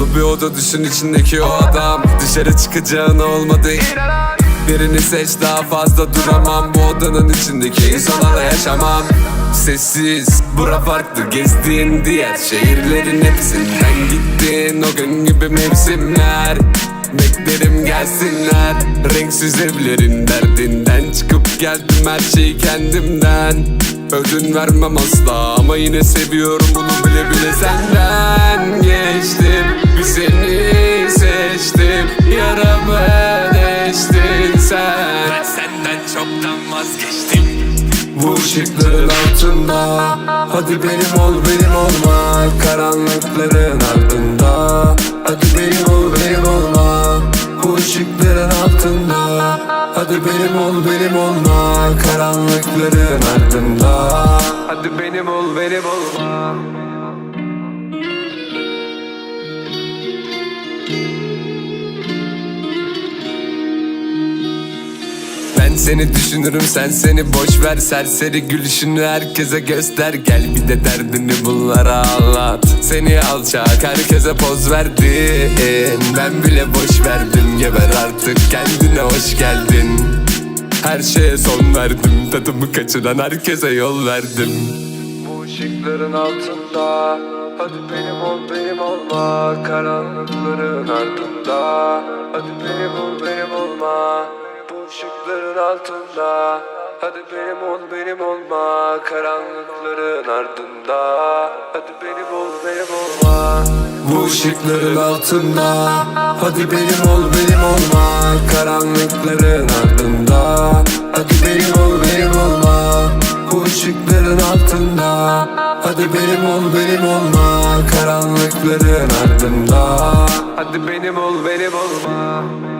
Dolu bir oda düşün içindeki o adam. Dışarı çıkacağına olmadı. Birini seç daha fazla duramam. Bu odanın içindeki insanlarla yaşamam. Sessiz, bura farklı. Gezdiğin diğer şehirlerin hepsinden gittin. O gün gibi mevsimler. Beklerim gelsinler. Renksiz evlerin derdinden Çıkıp geldim her şeyi kendimden. Ödün vermem asla ama yine seviyorum bunu bile bile senden. Geçtim sen Ben senden çoktan vazgeçtim. Bu ışıkların altında. Hadi benim ol benim olma. Karanlıkların ardında. Hadi benim ol benim olma. Bu ışıkların altında. Hadi benim ol benim olma. Karanlıkların ardında. Hadi benim ol benim olma Ben seni düşünürüm sen seni boş ver. Serseri gülüşünü herkese göster. Gel bir de derdini bunlara anlat. Seni alçak herkese poz verdin. Ben bile boş verdim geber artık. Kendine hoş geldin. Her şeye son verdim. Tadımı kaçıran herkese yol verdim. Bu ışıkların altında Hadi benim ol benim olma. Karanlıkların ardında Hadi benim ol benim olma ışıkların altında. Hadi benim ol benim olma. Karanlıkların ardında. Hadi benim ol benim olma. Bu ışıkların altında. Hadi benim ol benim olma. Karanlıkların ardında. Hadi benim ol benim olma. Bu ışıkların altında. Hadi benim ol benim olma. Karanlıkların ardında. Hadi benim ol benim olma